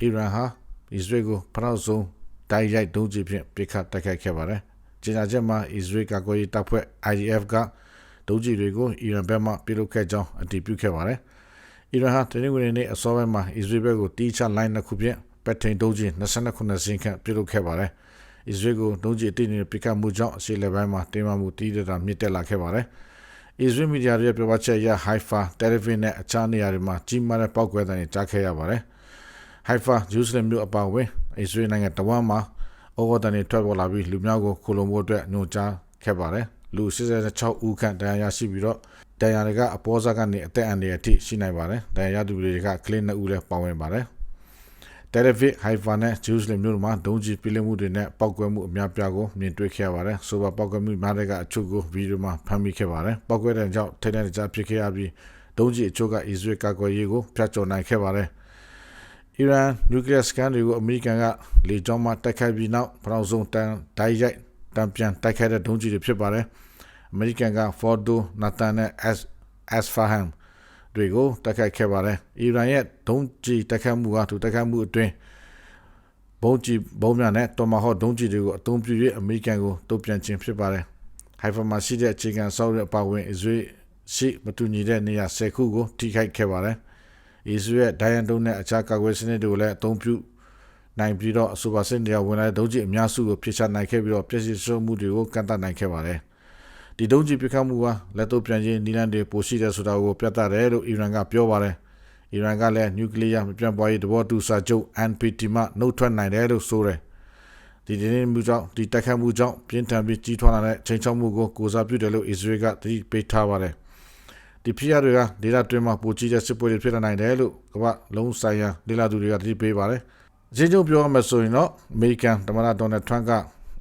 အီရန်ဟာအစ္စရေးကိုဖနောက်ဆုံးတိုက်ရိုက်ဒုံးကျည်ဖြင့်ပစ်ခတ်တိုက်ခိုက်ခဲ့ပါတယ်။ကြေညာချက်မှာအစ္စရေးကာကွယ်ရေးတပ်ဖွဲ့ IDF ကဒုံးကျည်တွေကိုအီရန်ဘက်မှပစ်လွှတ်ခဲ့ကြောင်းအတည်ပြုခဲ့ပါတယ်။အီရန်ဟာတနင်္ဂနွေနေ့အစောပိုင်းမှာအစ္စရေးဘက်ကိုတီးချလိုင်းနှစ်ခုဖြင့်ပက်ထိန်ဒုံးကျည်29စင်းခန့်ပစ်လွှတ်ခဲ့ပါတယ်။အစ္စရေးကိုဒုံးကျည်အတိအကျပစ်ခတ်မှုကြောင့်အရှေ့လက်ပိုင်းမှာတင်းမာမှုတီးတတာမြင့်တက်လာခဲ့ပါတယ်။အစ္စရေးမီဒီယာတွေပြောပါချက်အရ Haifa, Tel Aviv နဲ့အခြားနေရာတွေမှာကြီးမားတဲ့ပောက်ကွဲသံတွေကြားခဲ့ရပါတယ်။ Haifa ဂျေရုဆလင်မြို့အပါအဝင်အစ္စရေးနိုင်ငံတဝမ်းမှာဩဝါဒန်တွေထွက်ပေါ်လာပြီးလူများကိုခိုလုံဖို့အတွက်ညွှန်ကြားခဲ့ပါတယ်လူ86ဦးခန့်တရားရရှိပြီးတော့တရားတွေကအပေါ်စားကနေအသက်အန္တရာယ်အထိရှိနိုင်ပါတယ်တရားရသူတွေကကလင်းနှစ်ဦးလည်းပါဝင်ပါတယ်တယ်လီဗစ်ဟိုင်ဖာနဲ့ဂျူးစလင်မြို့မှာဒုံးကျည်ပြလမှုတွေနဲ့ပောက်ကွဲမှုအများပြားကိုမြင်တွေ့ခဲ့ရပါတယ်။ဆိုပါပောက်ကွဲမှုများတဲ့အချို့ကိုဗီဒီယိုမှာဖမ်းမိခဲ့ပါတယ်။ပောက်ကွဲတဲ့ကြောင့်ထိတဲ့ကြားဖြစ်ခဲ့ရပြီးဒုံးကျည်အချို့ကအစ္စရေးကာကွယ်ရေးကိုဖျက်ချော်နိုင်ခဲ့ပါတယ်။ အီရန်နျူကလ িয়ার စကန်တွေကိုအမေရိကန်ကလေကြောင်းမှတိုက်ခိုက်ပြီးနောက်ပထမဆုံးတန်ဒိုင်ရိုက်တံပြန်တိုက်ခိုက်တဲ့ဒုံးကျည်တွေဖြစ်ပါတယ်။အမေရိကန်က Fordo, Nathan နဲ့ S Asfahan တွေကိုတိုက်ခိုက်ခဲ့ပါတယ်။အီရန်ရဲ့ဒုံးကျည်တိုက်ခိုက်မှုကသူတိုက်ခိုက်မှုအတွင်းဘုံကျည်ဘုံများနဲ့တော်မဟော့ဒုံးကျည်တွေကိုအသုံးပြု၍အမေရိကန်ကိုတုံ့ပြန်ခြင်းဖြစ်ပါတယ်။ဟိုင်ဖာမှာရှိတဲ့အခြေခံဆောက်ရအပါဝင်အစ္စရေးရှိမတူညီတဲ့နေရာ၁၀ခုကိုထိခိုက်ခဲ့ပါတယ်။ အစ္စရေးဒိုင်ယန်ဒုံနဲ့အခြားကာကွယ်စနစ်တွေကိုလည်းအသုံးပြုနိုင်ပြီးတော့အဆိုပါစစ်တရားဝင်လာတဲ့ဒုံးကျည်အများစုကိုဖျက်ချနိုင်ခဲ့ပြီးတော့ပြည်စည်းစုမှုတွေကိုကန့်သတ်နိုင်ခဲ့ပါတယ်။ဒီဒုံးကျည်ပစ်ခတ်မှုကလက်တော့ပြန်ချင်းနီလန်တွေပိုရှိတယ်ဆိုတာကိုပြသတယ်လို့အီရန်ကပြောပါတယ်။အီရန်ကလည်းနျူကလ িয়ার မပြန့်ပွားရေးတဘောတူစာချုပ် NPT မှနှုတ်ထွက်နိုင်တယ်လို့ဆိုတယ်။ဒီဒီနေ့မှုကြောင့်ဒီတိုက်ခိုက်မှုကြောင့်ပြင်းထန်ပြီးကြီးထွားလာတဲ့ချိန်ချောက်မှုကိုကိုစားပြုတယ်လို့အစ္စရေးကသတိပေးထားပါတယ်။ ဒီဖြစ်ရတွေကဒေတာတွင်းမှာပိုကြီးတဲ့စစ်ပွဲတွေဖြစ်လာနိုင်တယ်လို့ကမ္ဘာလုံးဆိုင်ရာဒေလာသူတွေကတတိပေးပါတယ်။အချင်းချင်းပြောရမယ်ဆိုရင်တော့အမေရိကန်သမ္မတဒေါ်နယ်ထရန့်က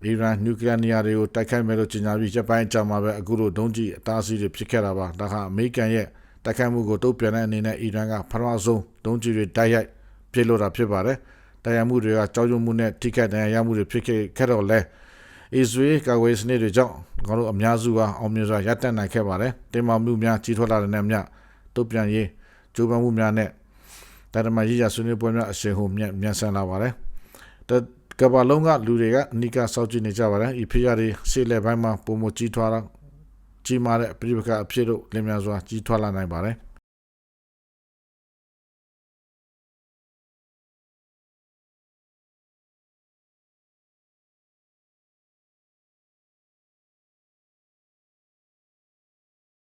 အီရန်နျူကလ িয়ার နေရာတွေကိုတိုက်ခိုက်မယ်လို့ကြေညာပြီးဂျပန်ကြာမှာပဲအခုလိုဒုံးကျည်အတားအဆီးတွေဖြစ်ခဲ့တာပါ။ဒါဟာအမေရိကန်ရဲ့တိုက်ခိုက်မှုကိုတုံ့ပြန်တဲ့အနေနဲ့အီရန်ကပထမဆုံးဒုံးကျည်တွေတိုက်ရိုက်ပြစ်လို့တာဖြစ်ပါတယ်။တရားမှုတွေကကြောက်ရွံ့မှုနဲ့ထိခိုက်ဒဏ်ရာရမှုတွေဖြစ်ခဲ့တော့လဲ အစ္စရေးကာကွယ်စနစ်တွေကြောင့်ငါတို့အများစုဟာအောင်မြင်စွာရပ်တန့်နိုင်ခဲ့ပါတယ်တင်မာမှုများကြီးထွားလာတဲ့နဲ့မြတုတ်ပြန်ရေးကြိုးပမ်းမှုများနဲ့တရမကြီးရဆွေးနွေးပွဲများအရှိန်ဟုန်မြတ်မြန်ဆန်လာပါတယ်ကဘာလုံးကလူတွေကအနိကစောက်ကြည့်နေကြပါတယ်ဤဖေးရတွေရှေ့လက်ပိုင်းမှာပုံမကြီးထွားတော့ကြီးမားတဲ့ပြိပကအဖြစ်တို့လင်းမြန်စွာကြီးထွားလာနိုင်ပါတယ်